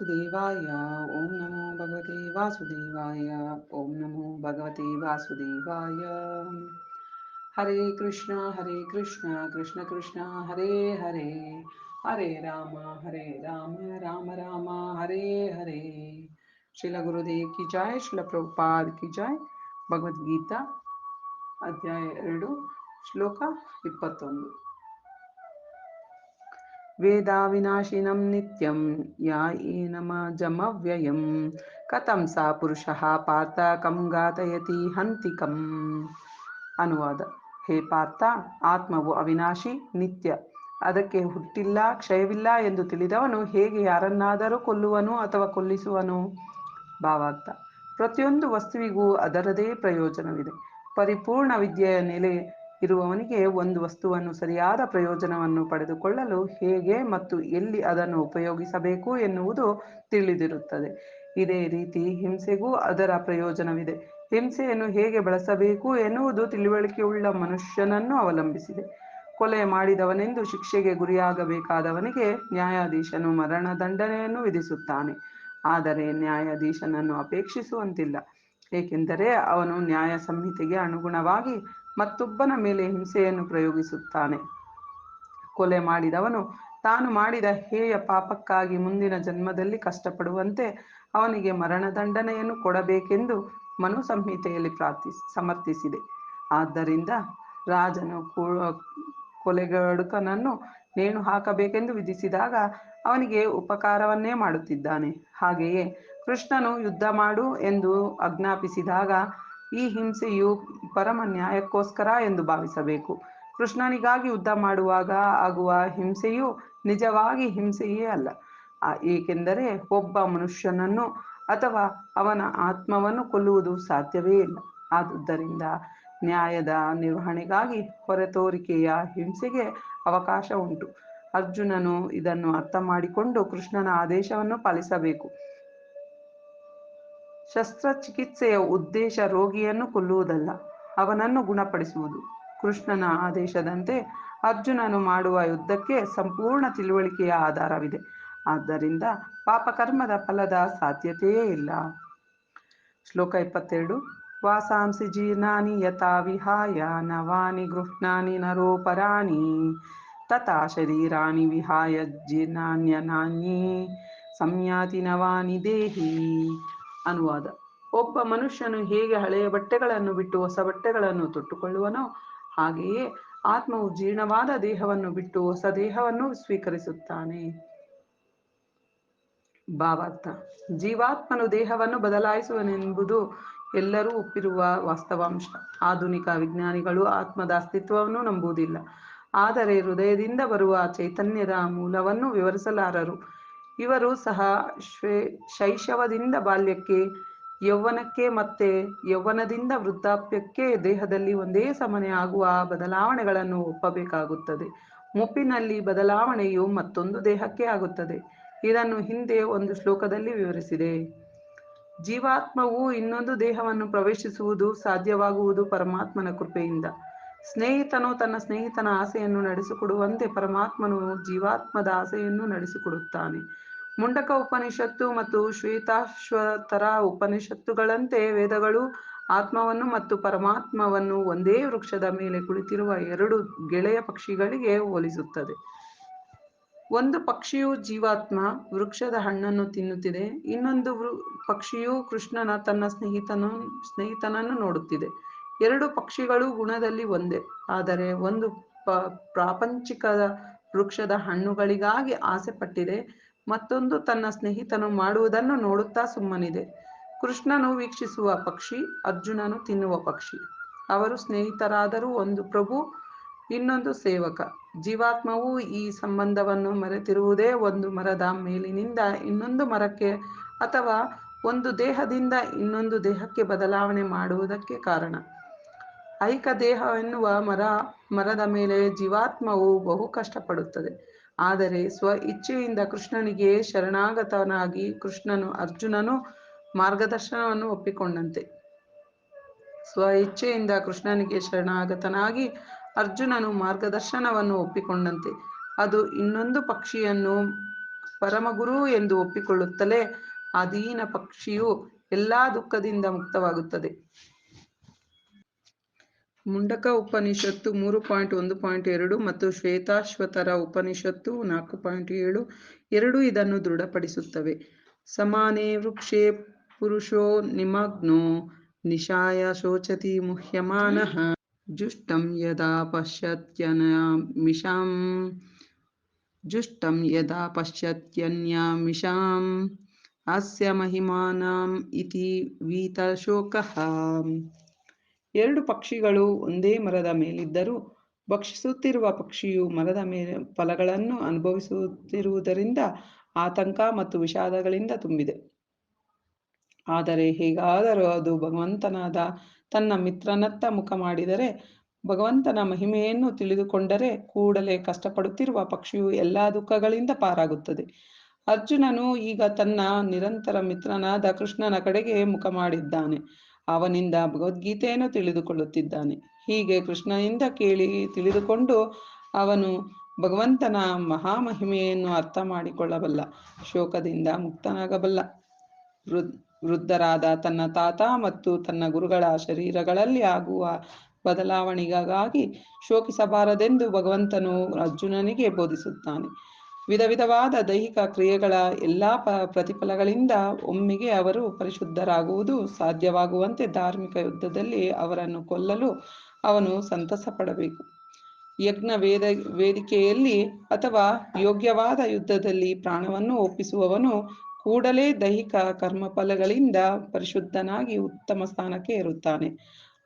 ವಾಸುದೇವಾಯ ಓಂ ನಮೋ ಭಗವತೆ ವಾಸುದೇವಾಯ ಓಂ ನಮೋ ಭಗವತೆ ವಾಸುದೇವಾಯ ಹರೇ ಕೃಷ್ಣ ಹರೇ ಕೃಷ್ಣ ಕೃಷ್ಣ ಕೃಷ್ಣ ಹರೇ ಹರೇ ಹರೇ ರಾಮ ಹರೇ ರಾಮ ರಾಮ ರಾಮ ಹರೇ ಹರೇ ಶಿಲ ಗುರುದೇವ್ ಕಿ ಜಾಯ್ ಶಿಲ ಪ್ರಭುಪಾದ್ ಕಿ ಜಾಯ್ ಭಗವದ್ಗೀತಾ ಅಧ್ಯಾಯ ಎರಡು ಶ್ಲೋಕ ಇಪ್ಪತ್ತೊಂದು वेदाविनाशिनं नित्यं या येनमजमव्ययं कथं सा पुरुषः पार्थ कं ಘಾತಯತಿ ಹಂತಿಕಂ ಅನುವಾದ ಹೇ ಪಾರ್ಥ ಆತ್ಮವು ಅವಿನಾಶಿ ನಿತ್ಯ ಅದಕ್ಕೆ ಹುಟ್ಟಿಲ್ಲ ಕ್ಷಯವಿಲ್ಲ ಎಂದು ತಿಳಿದವನು ಹೇಗೆ ಯಾರನ್ನಾದರೂ ಕೊಲ್ಲುವನು ಅಥವಾ ಕೊಲ್ಲಿಸುವನು ಭಾವಾರ್ಥ ಪ್ರತಿಯೊಂದು ವಸ್ತುವಿಗೂ ಅದರದೇ ಪ್ರಯೋಜನವಿದೆ ಪರಿಪೂರ್ಣ ವಿದ್ಯೆಯ ನೆಲೆ ಇರುವವನಿಗೆ ಒಂದು ವಸ್ತುವನ್ನು ಸರಿಯಾದ ಪ್ರಯೋಜನವನ್ನು ಪಡೆದುಕೊಳ್ಳಲು ಹೇಗೆ ಮತ್ತು ಎಲ್ಲಿ ಅದನ್ನು ಉಪಯೋಗಿಸಬೇಕು ಎನ್ನುವುದು ತಿಳಿದಿರುತ್ತದೆ. ಇದೇ ರೀತಿ ಹಿಂಸೆಗೂ ಅದರ ಪ್ರಯೋಜನವಿದೆ. ಹಿಂಸೆಯನ್ನು ಹೇಗೆ ಬಳಸಬೇಕು ಎನ್ನುವುದು ತಿಳುವಳಿಕೆಯುಳ್ಳ ಮನುಷ್ಯನನ್ನು ಅವಲಂಬಿಸಿದೆ. ಕೊಲೆ ಮಾಡಿದವನೆಂದು ಶಿಕ್ಷೆಗೆ ಗುರಿಯಾಗಬೇಕಾದವನಿಗೆ ನ್ಯಾಯಾಧೀಶನು ಮರಣದಂಡನೆಯನ್ನು ವಿಧಿಸುತ್ತಾನೆ. ಆದರೆ ನ್ಯಾಯಾಧೀಶನನ್ನು ಅಪೇಕ್ಷಿಸುವಂತಿಲ್ಲ. ಏಕೆಂದರೆ ಅವನು ನ್ಯಾಯ ಸಂಹಿತೆಗೆ ಅನುಗುಣವಾಗಿ ಮತ್ತೊಬ್ಬನ ಮೇಲೆ ಹಿಂಸೆಯನ್ನು ಪ್ರಯೋಗಿಸುತ್ತಾನೆ. ಕೊಲೆ ಮಾಡಿದವನು ತಾನು ಮಾಡಿದ ಹೇಯ ಪಾಪಕ್ಕಾಗಿ ಮುಂದಿನ ಜನ್ಮದಲ್ಲಿ ಕಷ್ಟಪಡುವಂತೆ ಅವನಿಗೆ ಮರಣದಂಡನೆಯನ್ನು ಕೊಡಬೇಕೆಂದು ಮನು ಸಂಹಿತೆಯಲ್ಲಿ ಪ್ರಾರ್ಥಿ, ಸಮರ್ಥಿಸಿದೆ. ಆದ್ದರಿಂದ ರಾಜನು ಕೊಲೆಗಡುಕನನ್ನು ನೇಣು ಹಾಕಬೇಕೆಂದು ವಿಧಿಸಿದಾಗ ಅವನಿಗೆ ಉಪಕಾರವನ್ನೇ ಮಾಡುತ್ತಿದ್ದಾನೆ. ಹಾಗೆಯೇ ಕೃಷ್ಣನು ಯುದ್ಧ ಮಾಡು ಎಂದು ಆಜ್ಞಾಪಿಸಿದಾಗ ಈ ಹಿಂಸೆಯು ಪರಮ ನ್ಯಾಯಕ್ಕೋಸ್ಕರ ಎಂದು ಭಾವಿಸಬೇಕು. ಕೃಷ್ಣನಿಗಾಗಿ ಯುದ್ಧ ಮಾಡುವಾಗ ಆಗುವ ಹಿಂಸೆಯು ನಿಜವಾಗಿ ಹಿಂಸೆಯೇ ಅಲ್ಲ. ಏಕೆಂದರೆ ಒಬ್ಬ ಮನುಷ್ಯನನ್ನು ಅಥವಾ ಅವನ ಆತ್ಮವನ್ನು ಕೊಲ್ಲುವುದು ಸಾಧ್ಯವೇ ಇಲ್ಲ. ಆದುದರಿಂದ ನ್ಯಾಯದ ನಿರ್ವಹಣೆಗಾಗಿ ಹೊರತೋರಿಕೆಯ ಹಿಂಸೆಗೆ ಅವಕಾಶ ಉಂಟು. ಅರ್ಜುನನು ಇದನ್ನು ಅರ್ಥ ಮಾಡಿಕೊಂಡು ಕೃಷ್ಣನ ಆದೇಶವನ್ನು ಪಾಲಿಸಬೇಕು. ಶಸ್ತ್ರಚಿಕಿತ್ಸೆಯ ಉದ್ದೇಶ ರೋಗಿಯನ್ನು ಕೊಲ್ಲುವುದಲ್ಲ, ಅವನನ್ನು ಗುಣಪಡಿಸುವುದು. ಕೃಷ್ಣನ ಆದೇಶದಂತೆ ಅರ್ಜುನನು ಮಾಡುವ ಯುದ್ಧಕ್ಕೆ ಸಂಪೂರ್ಣ ತಿಳುವಳಿಕೆಯ ಆಧಾರವಿದೆ. ಆದ್ದರಿಂದ ಪಾಪಕರ್ಮದ ಫಲದ ಸಾಧ್ಯತೆಯೇ ಇಲ್ಲ. ಶ್ಲೋಕ ಇಪ್ಪತ್ತೆರಡು. ವಾಸಾಂಸಿ ಜೀರ್ಣಾನಿ ಯಥಾ ವಿಹಾಯ ನವಾನಿ ಗೃಹ್ಣಾನಿ ನರೋಪರಾಣಿ ತಥಾ ಶರೀರಾಣಿ ವಿಹಾಯ ಜೀರ್ಣಾನ್ಯನಾನ್ಯೇ ಸಂಯಾತಿ ನವಾನಿ ದೇಹಿ ಅನುವಾದ. ಒಬ್ಬ ಮನುಷ್ಯನು ಹೇಗೆ ಹಳೆಯ ಬಟ್ಟೆಗಳನ್ನು ಬಿಟ್ಟು ಹೊಸ ಬಟ್ಟೆಗಳನ್ನು ತೊಟ್ಟುಕೊಳ್ಳುವನೋ ಹಾಗೆಯೇ ಆತ್ಮವು ಜೀರ್ಣವಾದ ದೇಹವನ್ನು ಬಿಟ್ಟು ಹೊಸ ದೇಹವನ್ನು ಸ್ವೀಕರಿಸುತ್ತಾನೆ. ಭಾವಾರ್ಥ. ಜೀವಾತ್ಮನು ದೇಹವನ್ನು ಬದಲಾಯಿಸುವನೆಂಬುದು ಎಲ್ಲರೂ ಒಪ್ಪಿರುವ ವಾಸ್ತವಾಂಶ. ಆಧುನಿಕ ವಿಜ್ಞಾನಿಗಳು ಆತ್ಮದ ಅಸ್ತಿತ್ವವನ್ನು ನಂಬುವುದಿಲ್ಲ. ಆದರೆ ಹೃದಯದಿಂದ ಬರುವ ಚೈತನ್ಯದ ಮೂಲವನ್ನು ವಿವರಿಸಲಾರರು. ಇವರು ಸಹ ಶ್ವೇ, ಶೈಶವದಿಂದ ಬಾಲ್ಯಕ್ಕೆ, ಯೌವನಕ್ಕೆ ಮತ್ತೆ ಯೌವನದಿಂದ ವೃದ್ಧಾಪ್ಯಕ್ಕೆ ದೇಹದಲ್ಲಿ ಒಂದೇ ಸಮನೆ ಆಗುವ ಬದಲಾವಣೆಗಳನ್ನು ಒಪ್ಪಬೇಕಾಗುತ್ತದೆ. ಮುಪ್ಪಿನಲ್ಲಿ ಬದಲಾವಣೆಯು ಮತ್ತೊಂದು ದೇಹಕ್ಕೆ ಆಗುತ್ತದೆ. ಇದನ್ನು ಹಿಂದೆ ಒಂದು ಶ್ಲೋಕದಲ್ಲಿ ವಿವರಿಸಿದೆ. ಜೀವಾತ್ಮವು ಇನ್ನೊಂದು ದೇಹವನ್ನು ಪ್ರವೇಶಿಸುವುದು ಸಾಧ್ಯವಾಗುವುದು ಪರಮಾತ್ಮನ ಕೃಪೆಯಿಂದ. ಸ್ನೇಹಿತನು ತನ್ನ ಸ್ನೇಹಿತನ ಆಸೆಯನ್ನು ನಡೆಸಿಕೊಡುವಂತೆ ಪರಮಾತ್ಮನು ಜೀವಾತ್ಮದ ಆಸೆಯನ್ನು ನಡೆಸಿಕೊಡುತ್ತಾನೆ. ಮುಂಡಕ ಉಪನಿಷತ್ತು ಮತ್ತು ಶ್ವೇತಾಶ್ವತರ ಉಪನಿಷತ್ತುಗಳಂತೆ ವೇದಗಳು ಆತ್ಮವನ್ನು ಮತ್ತು ಪರಮಾತ್ಮವನ್ನು ಒಂದೇ ವೃಕ್ಷದ ಮೇಲೆ ಕುಳಿತಿರುವ ಎರಡು ಗೆಳೆಯ ಪಕ್ಷಿಗಳಿಗೆ ಹೋಲಿಸುತ್ತದೆ. ಒಂದು ಪಕ್ಷಿಯು ಜೀವಾತ್ಮ, ವೃಕ್ಷದ ಹಣ್ಣನ್ನು ತಿನ್ನುತ್ತಿದೆ. ಇನ್ನೊಂದು ಪಕ್ಷಿಯು ಕೃಷ್ಣನ ತನ್ನ ಸ್ನೇಹಿತನು, ಸ್ನೇಹಿತನನ್ನು ನೋಡುತ್ತಿದೆ. ಎರಡು ಪಕ್ಷಿಗಳು ಗುಣದಲ್ಲಿ ಒಂದೇ. ಆದರೆ ಒಂದು ಪ್ರಾಪಂಚಿಕ ವೃಕ್ಷದ ಹಣ್ಣುಗಳಿಗಾಗಿ ಆಸೆ ಪಟ್ಟಿದೆ ಮತ್ತೊಂದು ತನ್ನ ಸ್ನೇಹಿತನು ಮಾಡುವುದನ್ನು ನೋಡುತ್ತಾ ಸುಮ್ಮನಿದೆ. ಕೃಷ್ಣನು ವೀಕ್ಷಿಸುವ ಪಕ್ಷಿ, ಅರ್ಜುನನು ತಿನ್ನುವ ಪಕ್ಷಿ. ಅವರು ಸ್ನೇಹಿತರಾದರೂ ಒಂದು ಪ್ರಭು, ಇನ್ನೊಂದು ಸೇವಕ. ಜೀವಾತ್ಮವು ಈ ಸಂಬಂಧವನ್ನು ಮರೆತಿರುವುದೇ ಒಂದು ಮರದ ಮೇಲಿನಿಂದ ಇನ್ನೊಂದು ಮರಕ್ಕೆ ಅಥವಾ ಒಂದು ದೇಹದಿಂದ ಇನ್ನೊಂದು ದೇಹಕ್ಕೆ ಬದಲಾವಣೆ ಮಾಡುವುದಕ್ಕೆ ಕಾರಣ. ಐಕ ದೇಹ ಎನ್ನುವ ಮರ, ಮರದ ಮೇಲೆ ಜೀವಾತ್ಮವು ಬಹು ಕಷ್ಟಪಡುತ್ತದೆ. ಆದರೆ ಸ್ವ ಇಚ್ಛೆಯಿಂದ ಕೃಷ್ಣನಿಗೆ ಶರಣಾಗತನಾಗಿ ಕೃಷ್ಣನು ಅರ್ಜುನನು ಮಾರ್ಗದರ್ಶನವನ್ನು ಒಪ್ಪಿಕೊಂಡಂತೆ. ಸ್ವ ಇಚ್ಛೆಯಿಂದ ಕೃಷ್ಣನಿಗೆ ಶರಣಾಗತನಾಗಿ ಅರ್ಜುನನು ಮಾರ್ಗದರ್ಶನವನ್ನು ಒಪ್ಪಿಕೊಂಡಂತೆ. ಅದು ಇನ್ನೊಂದು ಪಕ್ಷಿಯನ್ನು ಪರಮಗುರು ಎಂದು ಒಪ್ಪಿಕೊಳ್ಳುತ್ತಲೇ ಅಧೀನ ಪಕ್ಷಿಯು ಎಲ್ಲಾ ದುಃಖದಿಂದ ಮುಕ್ತವಾಗುತ್ತದೆ. ಮುಂಡಕ ಉಪನಿಷತ್ತು ಮೂರು ಪಾಯಿಂಟ್ ಒಂದು ಪಾಯಿಂಟ್ ಎರಡು ಮತ್ತು ಶ್ವೇತಾಶ್ವತರ ಉಪನಿಷತ್ತು ನಾಲ್ಕು ಪಾಯಿಂಟ್ ಏಳು ಎರಡು ಇದನ್ನು ದೃಢಪಡಿಸುತ್ತವೆ. ಸಮಾನೇ ವೃಕ್ಷೇ ಪುರುಷೋ ನಿಮಗ್ನೋ ನಿಶಾಯ ಶೋಚತಿ ಮುಹ್ಯಮಾನಃ ಜುಷ್ಟಂ ಯದಾ ಪಶ್ಯತ್ಯನ್ಯಮಿಷಾಂ, ಜುಷ್ಟಂ ಯದಾ ಪಶ್ಯತ್ಯನ್ಯಮಿಷಾಂ, ಅಸ್ಯ ಮಹಿಮಾನಾಂ ಇತಿ ವೀತಶೋಕಃ. ಎರಡು ಪಕ್ಷಿಗಳು ಒಂದೇ ಮರದ ಮೇಲಿದ್ದರೂ ಭಕ್ಷಿಸುತ್ತಿರುವ ಪಕ್ಷಿಯು ಮರದ ಮೇಲೆ ಫಲಗಳನ್ನು ಅನುಭವಿಸುತ್ತಿರುವುದರಿಂದ ಆತಂಕ ಮತ್ತು ವಿಷಾದಗಳಿಂದ ತುಂಬಿದೆ. ಆದರೆ ಹೇಗಾದರೂ ಅದು ಭಗವಂತನಾದ ತನ್ನ ಮಿತ್ರನತ್ತ ಮುಖ ಮಾಡಿದರೆ, ಭಗವಂತನ ಮಹಿಮೆಯನ್ನು ತಿಳಿದುಕೊಂಡರೆ ಕೂಡಲೇ ಕಷ್ಟಪಡುತ್ತಿರುವ ಪಕ್ಷಿಯು ಎಲ್ಲ ದುಃಖಗಳಿಂದ ಪಾರಾಗುತ್ತದೆ. ಅರ್ಜುನನು ಈಗ ತನ್ನ ನಿರಂತರ ಮಿತ್ರನಾದ ಕೃಷ್ಣನ ಕಡೆಗೆ ಮುಖ ಮಾಡಿದ್ದಾನೆ. ಅವನಿಂದ ಭಗವದ್ಗೀತೆಯನ್ನು ತಿಳಿದುಕೊಳ್ಳುತ್ತಿದ್ದಾನೆ. ಹೀಗೆ ಕೃಷ್ಣನಿಂದ ಕೇಳಿ ತಿಳಿದುಕೊಂಡು ಅವನು ಭಗವಂತನ ಮಹಾಮಹಿಮೆಯನ್ನು ಅರ್ಥ ಮಾಡಿಕೊಳ್ಳಬಲ್ಲ, ಶೋಕದಿಂದ ಮುಕ್ತನಾಗಬಲ್ಲ. ವೃದ್ಧರಾದ ತನ್ನ ತಾತ ಮತ್ತು ತನ್ನ ಗುರುಗಳ ಶರೀರಗಳಲ್ಲಿ ಆಗುವ ಬದಲಾವಣೆಗಾಗಿ ಶೋಕಿಸಬಾರದೆಂದು ಭಗವಂತನು ಅರ್ಜುನನಿಗೆ ಬೋಧಿಸುತ್ತಾನೆ. ವಿಧ ವಿಧವಾದ ದೈಹಿಕ ಕ್ರಿಯೆಗಳ ಎಲ್ಲಾ ಪ ಪ್ರತಿಫಲಗಳಿಂದ ಒಮ್ಮೆಗೆ ಅವರು ಪರಿಶುದ್ಧರಾಗುವುದು ಸಾಧ್ಯವಾಗುವಂತೆ ಧಾರ್ಮಿಕ ಯುದ್ಧದಲ್ಲಿ ಅವರನ್ನು ಕೊಲ್ಲಲು ಅವನು ಸಂತಸ ಪಡಬೇಕು ಯಜ್ಞ ವೇದ, ವೇದಿಕೆಯಲ್ಲಿ ಅಥವಾ ಯೋಗ್ಯವಾದ ಯುದ್ಧದಲ್ಲಿ ಪ್ರಾಣವನ್ನು ಒಪ್ಪಿಸುವವನು ಕೂಡಲೇ ದೈಹಿಕ ಕರ್ಮಫಲಗಳಿಂದ ಪರಿಶುದ್ಧನಾಗಿ ಉತ್ತಮ ಸ್ಥಾನಕ್ಕೆ ಇರುತ್ತಾನೆ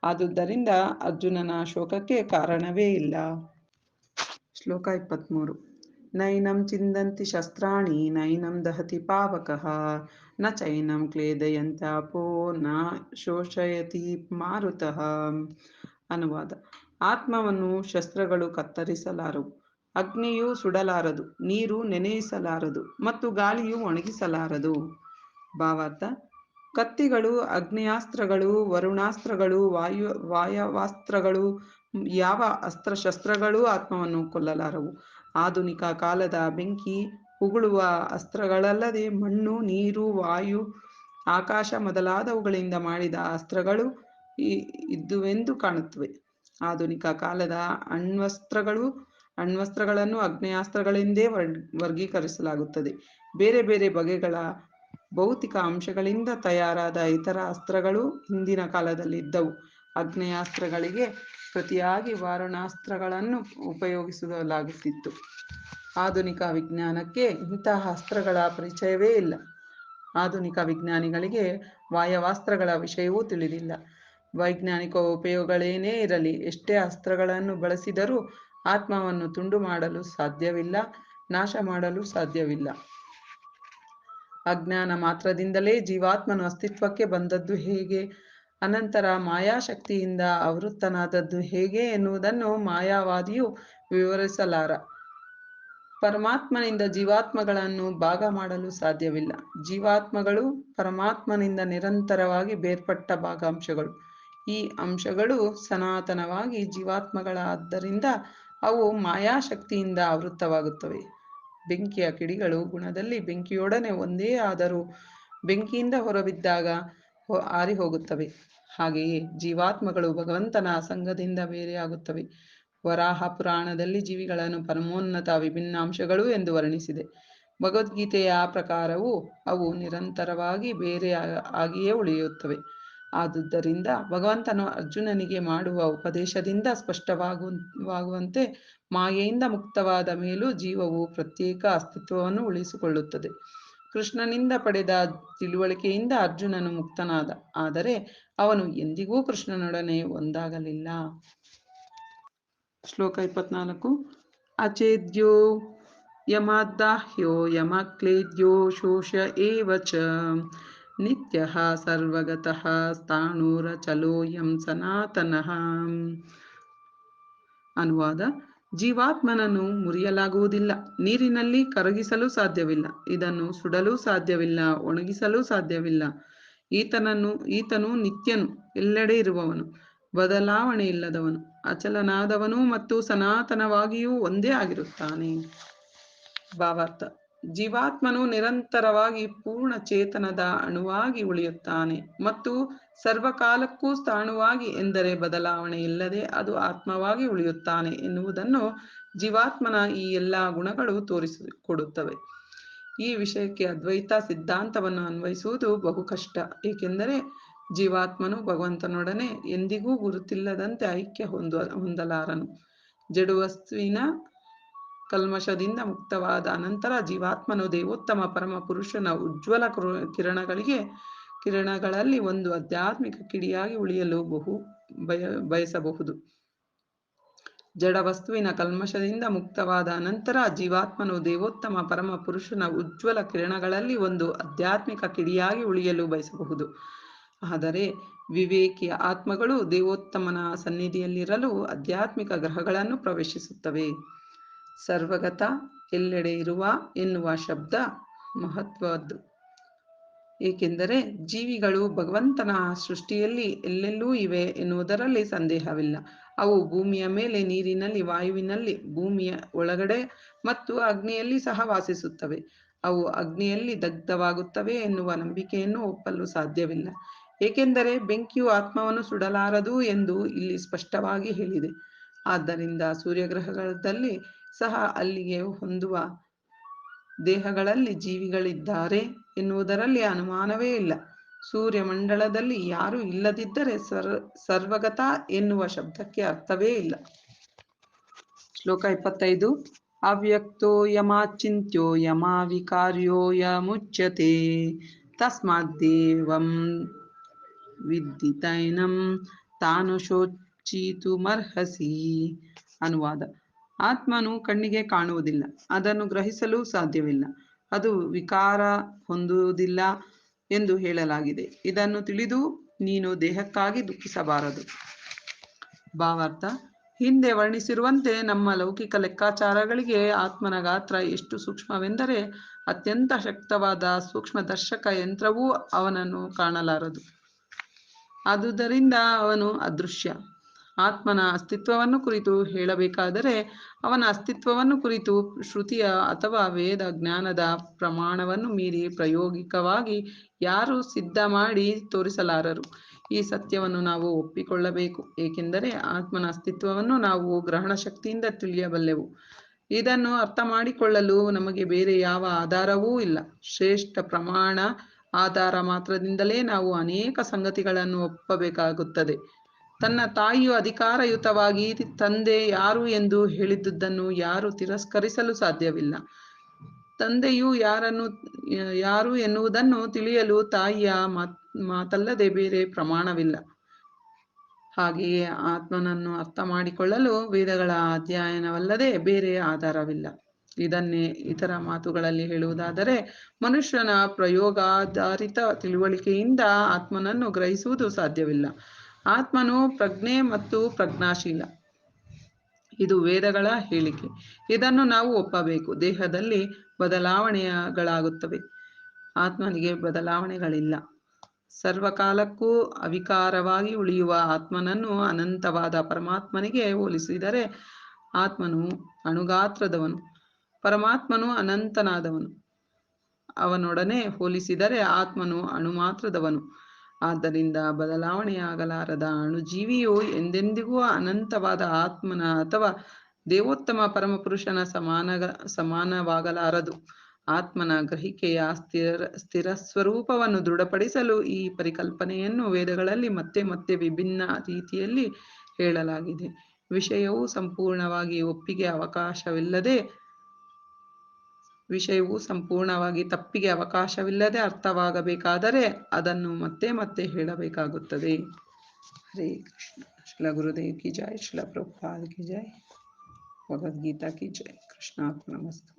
ಆದುದರಿಂದ ಅರ್ಜುನನ ಶೋಕಕ್ಕೆ ಕಾರಣವೇ ಇಲ್ಲ. ಶ್ಲೋಕ ಇಪ್ಪತ್ತ್ಮೂರು ನೈನಂ ಚಿಂದಂತಿ ಶಸ್ತ್ರಾಣಿ ನೈನಂ ದಹತಿ ಪಾವಕಃ ನ ಚೈನಂ ಕ್ಲೇದಯಂತಾಪೋ ನ ಶೋಷಯತಿ ಮಾರುತಃ ಅನುವಾದ ಆತ್ಮವನ್ನು ಶಸ್ತ್ರಗಳು ಕತ್ತರಿಸಲಾರವು ಅಗ್ನಿಯು ಸುಡಲಾರದು, ನೀರು ನೆನೆಯಿಸಲಾರದು ಮತ್ತು ಗಾಳಿಯು ಒಣಗಿಸಲಾರದು. ಭಾವಾರ್ಥ. ಕತ್ತಿಗಳು, ಅಗ್ನಿಯಾಸ್ತ್ರಗಳು, ವರುಣಾಸ್ತ್ರಗಳು, ವಾಯು ವಾಯವಾಸ್ತ್ರಗಳು ಯಾವ ಅಸ್ತ್ರಶಸ್ತ್ರಗಳು ಆತ್ಮವನ್ನು ಕೊಲ್ಲಲಾರವು? ಆಧುನಿಕ ಕಾಲದ ಬೆಂಕಿ ಉಗುಳುವ ಅಸ್ತ್ರಗಳಲ್ಲದೆ ಮಣ್ಣು, ನೀರು, ವಾಯು, ಆಕಾಶ ಮೊದಲಾದವುಗಳಿಂದ ಮಾಡಿದ ಅಸ್ತ್ರಗಳು ಇದ್ದುವೆಂದು ಕಾಣುತ್ತವೆ. ಆಧುನಿಕ ಕಾಲದ ಅಣ್ವಸ್ತ್ರಗಳು, ಅಣ್ವಸ್ತ್ರಗಳನ್ನು ಅಗ್ನೇಯಾಸ್ತ್ರಗಳೆಂದೇ ವರ್ಗೀಕರಿಸಲಾಗುತ್ತದೆ. ಬೇರೆ ಬೇರೆ ಬಗೆಗಳ ಭೌತಿಕ ಅಂಶಗಳಿಂದ ತಯಾರಾದ ಇತರ ಅಸ್ತ್ರಗಳು ಹಿಂದಿನ ಕಾಲದಲ್ಲಿ ಇದ್ದವು ಅಗ್ನೇಯಾಸ್ತ್ರಗಳಿಗೆ ಪ್ರತಿಯಾಗಿ ವಾರಣಾಸ್ತ್ರಗಳನ್ನು ಉಪಯೋಗಿಸಲಾಗುತ್ತಿತ್ತು. ಆಧುನಿಕ ವಿಜ್ಞಾನಕ್ಕೆ ಇಂತಹ ಅಸ್ತ್ರಗಳ ಪರಿಚಯವೇ ಇಲ್ಲ. ಆಧುನಿಕ ವಿಜ್ಞಾನಿಗಳಿಗೆ ವಾಯವಾಸ್ತ್ರಗಳ ವಿಷಯವೂ ತಿಳಿದಿಲ್ಲ. ವೈಜ್ಞಾನಿಕ ಉಪಯೋಗಗಳೇನೇ ಇರಲಿ, ಎಷ್ಟೇ ಅಸ್ತ್ರಗಳನ್ನು ಬಳಸಿದರೂ ಆತ್ಮವನ್ನು ತುಂಡು ಮಾಡಲು ಸಾಧ್ಯವಿಲ್ಲ, ನಾಶ ಮಾಡಲು ಸಾಧ್ಯವಿಲ್ಲ. ಅಜ್ಞಾನ ಮಾತ್ರದಿಂದಲೇ ಜೀವಾತ್ಮನು ಅಸ್ತಿತ್ವಕ್ಕೆ ಬಂದದ್ದು ಹೇಗೆ? ಅನಂತರ ಮಾಯಾಶಕ್ತಿಯಿಂದ ಆವೃತ್ತನಾದದ್ದು ಹೇಗೆ ಎನ್ನುವುದನ್ನು ಮಾಯಾವಾದಿಯು ವಿವರಿಸಲಾರ. ಪರಮಾತ್ಮನಿಂದ ಜೀವಾತ್ಮಗಳನ್ನು ಭಾಗ ಮಾಡಲು ಸಾಧ್ಯವಿಲ್ಲ. ಜೀವಾತ್ಮಗಳು ಪರಮಾತ್ಮನಿಂದ ನಿರಂತರವಾಗಿ ಬೇರ್ಪಟ್ಟ ಭಾಗಾಂಶಗಳು. ಈ ಅಂಶಗಳು ಸನಾತನವಾಗಿ ಜೀವಾತ್ಮಗಳಾದ್ದರಿಂದ ಅವು ಮಾಯಾಶಕ್ತಿಯಿಂದ ಆವೃತ್ತವಾಗುತ್ತವೆ. ಬೆಂಕಿಯ ಕಿಡಿಗಳು ಗುಣದಲ್ಲಿ ಬೆಂಕಿಯೊಡನೆ ಒಂದೇ ಆದರೂ ಬೆಂಕಿಯಿಂದ ಹೊರಬಿದ್ದಾಗ ಆರಿ ಹೋಗುತ್ತವೆ ಹಾಗೆಯೇ ಜೀವಾತ್ಮಗಳು ಭಗವಂತನ ಸಂಘದಿಂದ ಬೇರೆಯಾಗುತ್ತವೆ ವರಾಹ ಪುರಾಣದಲ್ಲಿ ಜೀವಿಗಳನ್ನು ಪರಮೋನ್ನತ ವಿಭಿನ್ನಾಂಶಗಳು ಎಂದು ವರ್ಣಿಸಿದೆ. ಭಗವದ್ಗೀತೆಯ ಪ್ರಕಾರವು ಅವು ನಿರಂತರವಾಗಿ ಬೇರೆ ಆಗಿಯೇ ಉಳಿಯುತ್ತವೆ. ಆದುದರಿಂದ ಭಗವಂತನು ಅರ್ಜುನನಿಗೆ ಮಾಡುವ ಉಪದೇಶದಿಂದ ಸ್ಪಷ್ಟವಾಗುವಂತೆ ಮಾಯೆಯಿಂದ ಮುಕ್ತವಾದ ಮೇಲೂ ಜೀವವು ಪ್ರತ್ಯೇಕ ಅಸ್ತಿತ್ವವನ್ನು ಉಳಿಸಿಕೊಳ್ಳುತ್ತದೆ. ಕೃಷ್ಣನಿಂದ ಪಡೆದ ತಿಳುವಳಿಕೆಯಿಂದ ಅರ್ಜುನನು ಮುಕ್ತನಾದ. ಆದರೆ ಅವನು ಎಂದಿಗೂ ಕೃಷ್ಣನೊಡನೆ ಒಂದಾಗಲಿಲ್ಲ. ಶ್ಲೋಕ ಇಪ್ಪತ್ನಾಲ್ಕು. ಅಚೇದ್ಯೋ ಯಮದಾಹ್ಯೋ ಯಮಕ್ಲೇದ್ಯೋ ಶೋಷ ಏವ ಚ. ನಿತ್ಯ ಸರ್ವಗತಃ ಸ್ಥಾಣುರಚಲೋಯಂ ಸನಾತನಃ. ಅನುವಾದ ಜೀವಾತ್ಮನನ್ನು ಮುರಿಯಲಾಗುವುದಿಲ್ಲ. ನೀರಿನಲ್ಲಿ ಕರಗಿಸಲು ಸಾಧ್ಯವಿಲ್ಲ. ಇದನ್ನು ಸುಡಲು ಸಾಧ್ಯವಿಲ್ಲ, ಒಣಗಿಸಲು ಸಾಧ್ಯವಿಲ್ಲ. ಈತನನ್ನು, ಈತನು ನಿತ್ಯನು, ಎಲ್ಲೆಡೆ ಇರುವವನು, ಬದಲಾವಣೆ ಇಲ್ಲದವನು, ಅಚಲನಾದವನು ಮತ್ತು ಸನಾತನವಾಗಿಯೂ ಒಂದೇ ಆಗಿರುತ್ತಾನೆ. ಭಾವಾರ್ಥ. ಜೀವಾತ್ಮನು ನಿರಂತರವಾಗಿ ಪೂರ್ಣ ಚೇತನದ ಅಣುವಾಗಿ ಉಳಿಯುತ್ತಾನೆ ಮತ್ತು ಸರ್ವಕಾಲಕ್ಕೂ ಸ್ಥಾಣುವಾಗಿ ಎಂದರೆ ಬದಲಾವಣೆ ಇಲ್ಲದೆ ಅದು ಆತ್ಮವಾಗಿ ಉಳಿಯುತ್ತಾನೆ ಎನ್ನುವುದನ್ನು ಜೀವಾತ್ಮನ ಈ ಎಲ್ಲ ಗುಣಗಳು ತೋರಿಸಿಕೊಡುತ್ತವೆ. ಈ ವಿಷಯಕ್ಕೆ ಅದ್ವೈತ ಸಿದ್ಧಾಂತವನ್ನು ಅನ್ವಯಿಸುವುದು ಬಹು ಕಷ್ಟ. ಏಕೆಂದರೆ ಜೀವಾತ್ಮನು ಭಗವಂತನೊಡನೆ ಎಂದಿಗೂ ಗುರುತಿಲ್ಲದಂತೆ ಐಕ್ಯ ಹೊಂದ ಹೊಂದಲಾರನು. ಜಡುವಸ್ತುವಿನ ಕಲ್ಮಶದಿಂದ ಮುಕ್ತವಾದ ಅನಂತರ ಜೀವಾತ್ಮನು ದೇವೋತ್ತಮ ಪರಮ ಪುರುಷನ ಉಜ್ವಲ ಕಿರಣಗಳಿಗೆ ಕಿರಣಗಳಲ್ಲಿ ಒಂದು ಆಧ್ಯಾತ್ಮಿಕ ಕಿಡಿಯಾಗಿ ಉಳಿಯಲು ಬಹು ಬಯ, ಬಯಸಬಹುದು. ಜಡ ವಸ್ತುವಿನ ಕಲ್ಮಶದಿಂದ ಮುಕ್ತವಾದ ನಂತರ ಜೀವಾತ್ಮನು ದೇವೋತ್ತಮ ಪರಮ ಪುರುಷನ ಉಜ್ವಲ ಕಿರಣಗಳಲ್ಲಿ ಒಂದು ಆಧ್ಯಾತ್ಮಿಕ ಕಿಡಿಯಾಗಿ ಉಳಿಯಲು ಬಯಸಬಹುದು. ಆದರೆ ವಿವೇಕಿಯ ಆತ್ಮಗಳು ದೇವೋತ್ತಮನ ಸನ್ನಿಧಿಯಲ್ಲಿರಲು ಆಧ್ಯಾತ್ಮಿಕ ಗ್ರಹಗಳನ್ನು ಪ್ರವೇಶಿಸುತ್ತವೆ. ಸರ್ವಗತ ಎಲ್ಲೆಡೆ ಇರುವ ಎನ್ನುವ ಶಬ್ದ ಮಹತ್ವದ್ದು. ಏಕೆಂದರೆ ಜೀವಿಗಳು ಭಗವಂತನ ಸೃಷ್ಟಿಯಲ್ಲಿ ಎಲ್ಲೆಲ್ಲೂ ಇವೆ ಎನ್ನುವುದರಲ್ಲಿ ಸಂದೇಹವಿಲ್ಲ. ಅವು ಭೂಮಿಯ ಮೇಲೆ, ನೀರಿನಲ್ಲಿ, ವಾಯುವಿನಲ್ಲಿ, ಭೂಮಿಯ ಒಳಗಡೆ ಮತ್ತು ಅಗ್ನಿಯಲ್ಲಿ ಸಹ ವಾಸಿಸುತ್ತವೆ. ಅವು ಅಗ್ನಿಯಲ್ಲಿ ದಗ್ಧವಾಗುತ್ತವೆ ಎನ್ನುವ ನಂಬಿಕೆಯನ್ನು ಒಪ್ಪಲು ಸಾಧ್ಯವಿಲ್ಲ. ಏಕೆಂದರೆ ಬೆಂಕಿಯು ಆತ್ಮವನ್ನು ಸುಡಲಾರದು ಎಂದು ಇಲ್ಲಿ ಸ್ಪಷ್ಟವಾಗಿ ಹೇಳಿದೆ. ಆದ್ದರಿಂದ ಸೂರ್ಯಗ್ರಹಗಳಲ್ಲಿ ಸಹ ಅಲ್ಲಿಗೆ ಹೊಂದುವ ದೇಹಗಳಲ್ಲಿ ಜೀವಿಗಳಿದ್ದಾರೆ ಎನ್ನುವುದರಲ್ಲಿ ಅನುಮಾನವೇ ಇಲ್ಲ. ಸೂರ್ಯಮಂಡಲದಲ್ಲಿ ಯಾರು ಇಲ್ಲದಿದ್ದರೆ ಸರ್, ಸರ್ವಗತ ಎನ್ನುವ ಶಬ್ದಕ್ಕೆ ಅರ್ಥವೇ ಇಲ್ಲ. ಶ್ಲೋಕ ಇಪ್ಪತ್ತೈದು ಅವ್ಯಕ್ತೋ ಯಮಾಚಿಂತ್ಯೋ ಯಮಾ ವಿಕಾರ್ಯೋ ಯಮುಚ್ಯತೆ ತಸ್ಮಾದ್ದೇವಂ ವಿದ್ಯಿತೈನಂ ತಾನು ಶೋಚಿತುಮರ್ಹಸಿ ಅನುವಾದ. ಆತ್ಮನು ಕಣ್ಣಿಗೆ ಕಾಣುವುದಿಲ್ಲ, ಅದನ್ನು ಗ್ರಹಿಸಲು ಸಾಧ್ಯವಿಲ್ಲ. ಅದು ವಿಕಾರ ಹೊಂದುವುದಿಲ್ಲ ಎಂದು ಹೇಳಲಾಗಿದೆ. ಇದನ್ನು ತಿಳಿದು ನೀನು ದೇಹಕ್ಕಾಗಿ ದುಃಖಿಸಬಾರದು. ಭಾವಾರ್ಥ, ಹಿಂದೆ ವರ್ಣಿಸಿರುವಂತೆ ನಮ್ಮ ಲೌಕಿಕ ಲೆಕ್ಕಾಚಾರಗಳಿಗೆ ಆತ್ಮನ ಗಾತ್ರ ಎಷ್ಟು ಸೂಕ್ಷ್ಮವೆಂದರೆ ಅತ್ಯಂತ ಶಕ್ತವಾದ ಸೂಕ್ಷ್ಮ ದರ್ಶಕ ಯಂತ್ರವೂ ಅವನನ್ನು ಕಾಣಲಾರದು. ಆದುದರಿಂದ ಅವನು ಅದೃಶ್ಯ. ಆತ್ಮನ ಅಸ್ತಿತ್ವವನ್ನು ಕುರಿತು ಹೇಳಬೇಕಾದರೆ ಅವನ ಅಸ್ತಿತ್ವವನ್ನು ಕುರಿತು ಶ್ರುತಿಯ ಅಥವಾ ವೇದ ಜ್ಞಾನದ ಪ್ರಮಾಣವನ್ನು ಮೀರಿ ಪ್ರಾಯೋಗಿಕವಾಗಿ ಯಾರು ಸಿದ್ಧ ಮಾಡಿ ತೋರಿಸಲಾರರು. ಈ ಸತ್ಯವನ್ನು ನಾವು ಒಪ್ಪಿಕೊಳ್ಳಬೇಕು, ಏಕೆಂದರೆ ಆತ್ಮನ ಅಸ್ತಿತ್ವವನ್ನು ನಾವು ಗ್ರಹಣ ಶಕ್ತಿಯಿಂದ ತಿಳಿಯಬಲ್ಲೆವು. ಇದನ್ನು ಅರ್ಥ ಮಾಡಿಕೊಳ್ಳಲು ನಮಗೆ ಬೇರೆ ಯಾವ ಆಧಾರವೂ ಇಲ್ಲ. ಶ್ರೇಷ್ಠ ಪ್ರಮಾಣ ಆಧಾರ ಮಾತ್ರದಿಂದಲೇ ನಾವು ಅನೇಕ ಸಂಗತಿಗಳನ್ನು ಒಪ್ಪಬೇಕಾಗುತ್ತದೆ. ತನ್ನ ತಾಯಿಯು ಅಧಿಕಾರಯುತವಾಗಿ ತಂದೆ ಯಾರು ಎಂದು ಹೇಳಿದ್ದುದನ್ನು ಯಾರು ತಿರಸ್ಕರಿಸಲು ಸಾಧ್ಯವಿಲ್ಲ. ತಂದೆಯು ಯಾರನ್ನು, ಯಾರು ಎನ್ನುವುದನ್ನು ತಿಳಿಯಲು ತಾಯಿಯ ಮಾತ್, ಮಾತಲ್ಲದೆ ಬೇರೆ ಪ್ರಮಾಣವಿಲ್ಲ. ಹಾಗೆಯೇ ಆತ್ಮನನ್ನು ಅರ್ಥ ಮಾಡಿಕೊಳ್ಳಲು ವೇದಗಳ ಅಧ್ಯಯನವಲ್ಲದೆ ಬೇರೆ ಆಧಾರವಿಲ್ಲ. ಇದನ್ನೇ ಇತರ ಮಾತುಗಳಲ್ಲಿ ಹೇಳುವುದಾದರೆ, ಮನುಷ್ಯನ ಪ್ರಯೋಗಾಧಾರಿತ ತಿಳುವಳಿಕೆಯಿಂದ ಆತ್ಮನನ್ನು ಗ್ರಹಿಸುವುದು ಸಾಧ್ಯವಿಲ್ಲ. ಆತ್ಮನು ಪ್ರಜ್ಞೆ ಮತ್ತು ಪ್ರಜ್ಞಾಶೀಲ. ಇದು ವೇದಗಳ ಹೇಳಿಕೆ. ಇದನ್ನು ನಾವು ಒಪ್ಪಬೇಕು. ದೇಹದಲ್ಲಿ ಬದಲಾವಣೆಗಳಾಗುತ್ತವೆ. ಆತ್ಮನಿಗೆ ಬದಲಾವಣೆಗಳಿಲ್ಲ. ಸರ್ವಕಾಲಕ್ಕೂ ಅವಿಕಾರವಾಗಿ ಉಳಿಯುವ ಆತ್ಮನನ್ನು ಅನಂತವಾದ ಪರಮಾತ್ಮನಿಗೆ ಹೋಲಿಸಿದರೆ ಆತ್ಮನು ಅಣುಗಾತ್ರದವನು. ಪರಮಾತ್ಮನು ಅನಂತನಾದವನು. ಅವನೊಡನೆ ಹೋಲಿಸಿದರೆ ಆತ್ಮನು ಅಣು ಮಾತ್ರದವನು ಆದ್ದರಿಂದ ಬದಲಾವಣೆಯಾಗಲಾರದ ಅಣುಜೀವಿಯು ಎಂದೆಂದಿಗೂ ಅನಂತವಾದ ಆತ್ಮನ ಅಥವಾ ದೇವೋತ್ತಮ ಪರಮಪುರುಷನ ಸಮಾನ ಸಮಾನವಾಗಲಾರದು. ಆತ್ಮನ ಗ್ರಹಿಕೆಯ ಸ್ಥಿರ ಸ್ಥಿರ ಸ್ವರೂಪವನ್ನು ದೃಢಪಡಿಸಲು ಈ ಪರಿಕಲ್ಪನೆಯನ್ನು ವೇದಗಳಲ್ಲಿ ಮತ್ತೆ ಮತ್ತೆ ವಿಭಿನ್ನ ರೀತಿಯಲ್ಲಿ ಹೇಳಲಾಗಿದೆ. ವಿಷಯವು ಸಂಪೂರ್ಣವಾಗಿ ಒಪ್ಪಿಗೆ ಅವಕಾಶವಿಲ್ಲದೆ ವಿಷಯವು ಸಂಪೂರ್ಣವಾಗಿ ತಪ್ಪಿಗೆ ಅವಕಾಶವಿಲ್ಲದೆ ಅರ್ಥವಾಗಬೇಕಾದರೆ ಅದನ್ನು ಮತ್ತೆ ಮತ್ತೆ ಹೇಳಬೇಕಾಗುತ್ತದೆ. ಹರೇ ಕೃಷ್ಣ. ಶಿಲ ಗುರುದೇವ್ ಕಿ ಜೈ. ಶಿಲ ಪ್ರಭುಪಾದ ಕಿ ಜೈ. ಭಗವದ್ಗೀತಾ ಕಿ ಜೈ. ಕೃಷ್ಣಾರ್ಪಣಮಸ್ತು